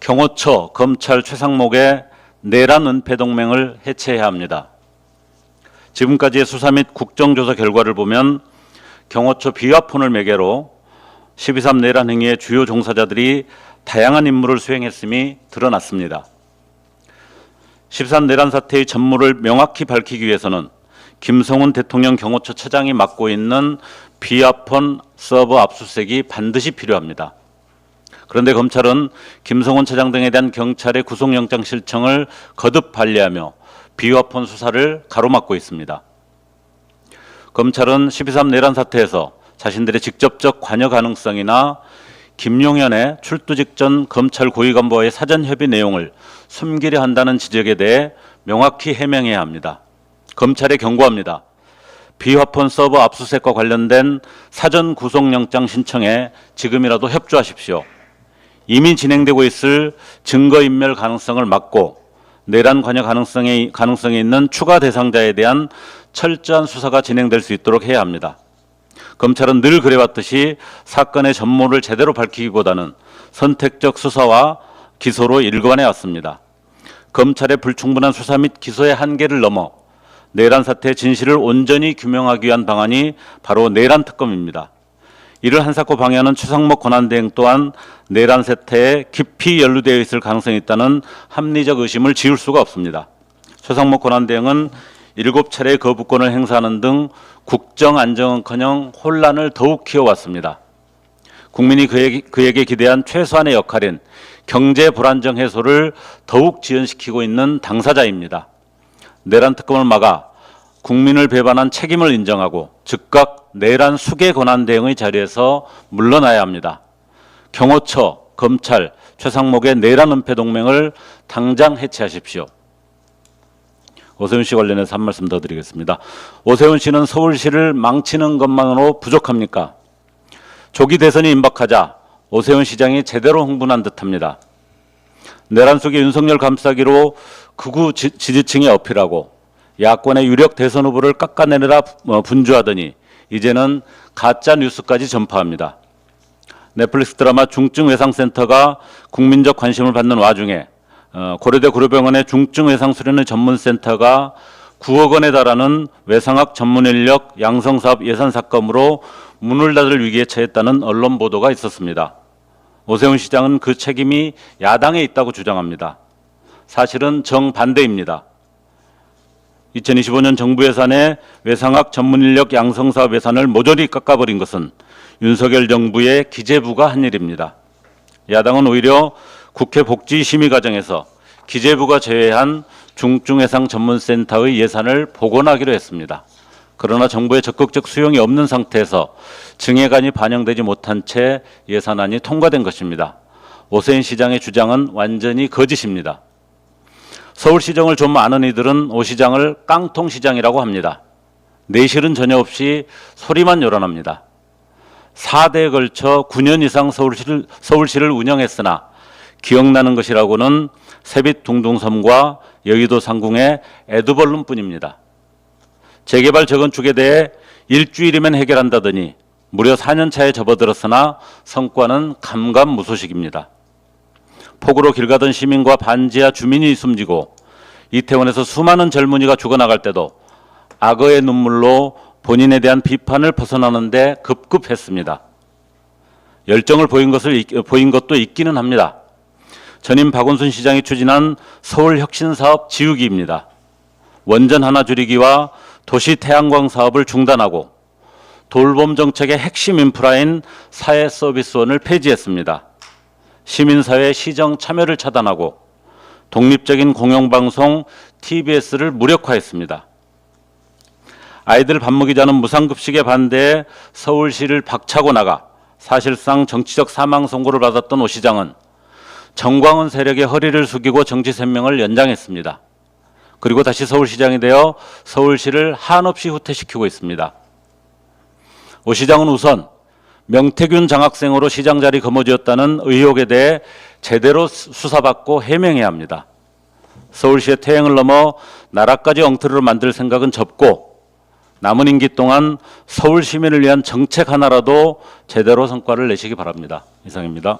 경호처, 검찰, 최상목의 내란 은폐 동맹을 해체해야 합니다. 지금까지의 수사 및 국정조사 결과를 보면 경호처 비화폰을 매개로 12.3 내란 행위의 주요 종사자들이 다양한 임무를 수행했음이 드러났습니다. 13 내란 사태의 전모를 명확히 밝히기 위해서는 김성훈 대통령 경호처 차장이 맡고 있는 비아폰 서버 압수수색이 반드시 필요합니다. 그런데 검찰은 김성훈 차장 등에 대한 경찰의 구속영장 실청을 거듭 반려하며 비화폰 수사를 가로막고 있습니다. 검찰은 12.3 내란 사태에서 자신들의 직접적 관여 가능성이나 김용현의 출두 직전 검찰 고위 간부와의 사전 협의 내용을 숨기려 한다는 지적에 대해 명확히 해명해야 합니다. 검찰에 경고합니다. 비화폰 서버 압수수색과 관련된 사전 구속영장 신청에 지금이라도 협조하십시오. 이미 진행되고 있을 증거인멸 가능성을 막고 내란 관여 가능성이, 가능성이 있는 추가 대상자에 대한 철저한 수사가 진행될 수 있도록 해야 합니다. 검찰은 늘 그래왔듯이 사건의 전모를 제대로 밝히기보다는 선택적 수사와 기소로 일관해 왔습니다. 검찰의 불충분한 수사 및 기소의 한계를 넘어 내란 사태의 진실을 온전히 규명하기 위한 방안이 바로 내란 특검입니다. 이를 한사코 방해하는 추상목 권한대행 또한 내란 사태에 깊이 연루되어 있을 가능성이 있다는 합리적 의심을 지울 수가 없습니다. 최상목 권한대행은 일곱 차례 거부권을 행사하는 등 국정 안정은커녕 혼란을 더욱 키워왔습니다. 국민이 그에게, 그에게 기대한 최소한의 역할인 경제 불안정 해소를 더욱 지연시키고 있는 당사자입니다. 내란 특검을 막아 국민을 배반한 책임을 인정하고 즉각 내란 수계 권한 대응의 자리에서 물러나야 합니다. 경호처, 검찰, 최상목의 내란 은폐 동맹을 당장 해체하십시오. 오세훈 씨 관련해서 한 말씀 더 드리겠습니다. 오세훈 씨는 서울시를 망치는 것만으로 부족합니까? 조기 대선이 임박하자 오세훈 시장이 제대로 흥분한 듯합니다. 내란 속에 윤석열 감싸기로 극우 지- 지지층에 어필하고 야권의 유력 대선 후보를 깎아내느라 어, 분주하더니 이제는 가짜 뉴스까지 전파합니다. 넷플릭스 드라마 중증외상센터가 국민적 관심을 받는 와중에 어, 고려대 고려병원의 중증외상 수련의 전문센터가 9억 원에 달하는 외상학 전문 인력 양성 사업 예산 삭감으로 문을 닫을 위기에 처했다는 언론 보도가 있었습니다. 오세훈 시장은 그 책임이 야당에 있다고 주장합니다. 사실은 정반대입니다. 2025년 정부 예산에 외상학 전문 인력 양성 사업 예산을 모조리 깎아버린 것은 윤석열 정부의 기재부가 한 일입니다. 야당은 오히려 국회 복지 심의 과정에서 기재부가 제외한 중증해상 전문센터의 예산을 복원하기로 했습니다. 그러나 정부의 적극적 수용이 없는 상태에서 증액안이 반영되지 못한 채 예산안이 통과된 것입니다. 오세훈 시장의 주장은 완전히 거짓입니다. 서울시정을 좀 아는 이들은 오 시장을 깡통시장이라고 합니다. 내실은 전혀 없이 소리만 요란합니다. 4대에 걸쳐 9년 이상 서울시를, 서울시를 운영했으나 기억나는 것이라고는 세빛 둥둥섬과 여의도 상궁의 에드벌룬 뿐입니다. 재개발 재건축에 대해 일주일이면 해결한다더니 무려 4년 차에 접어들었으나 성과는 감감무소식입니다. 폭우로 길 가던 시민과 반지하 주민이 숨지고 이태원에서 수많은 젊은이가 죽어나갈 때도 악어의 눈물로 본인에 대한 비판을 벗어나는데 급급했습니다. 열정을 보인 것을 있- 보인 것도 있기는 합니다. 전임 박원순 시장이 추진한 서울 혁신 사업 지우기입니다. 원전 하나 줄이기와 도시 태양광 사업을 중단하고 돌봄 정책의 핵심 인프라인 사회 서비스원을 폐지했습니다. 시민사회 시정 참여를 차단하고 독립적인 공영방송 TBS를 무력화했습니다. 아이들 밥 먹이자는 무상급식에 반대해 서울시를 박차고 나가 사실상 정치적 사망 선고를 받았던 오 시장은 정광훈 세력의 허리를 숙이고 정치 생명을 연장했습니다. 그리고 다시 서울시장이 되어 서울시를 한없이 후퇴시키고 있습니다. 오 시장은 우선 명태균 장학생으로 시장 자리 거머쥐었다는 의혹에 대해 제대로 수- 수사받고 해명해야 합니다. 서울시의 퇴행을 넘어 나라까지 엉터리로 만들 생각은 접고 남은 임기 동안 서울 시민을 위한 정책 하나라도 제대로 성과를 내시기 바랍니다. 이상입니다.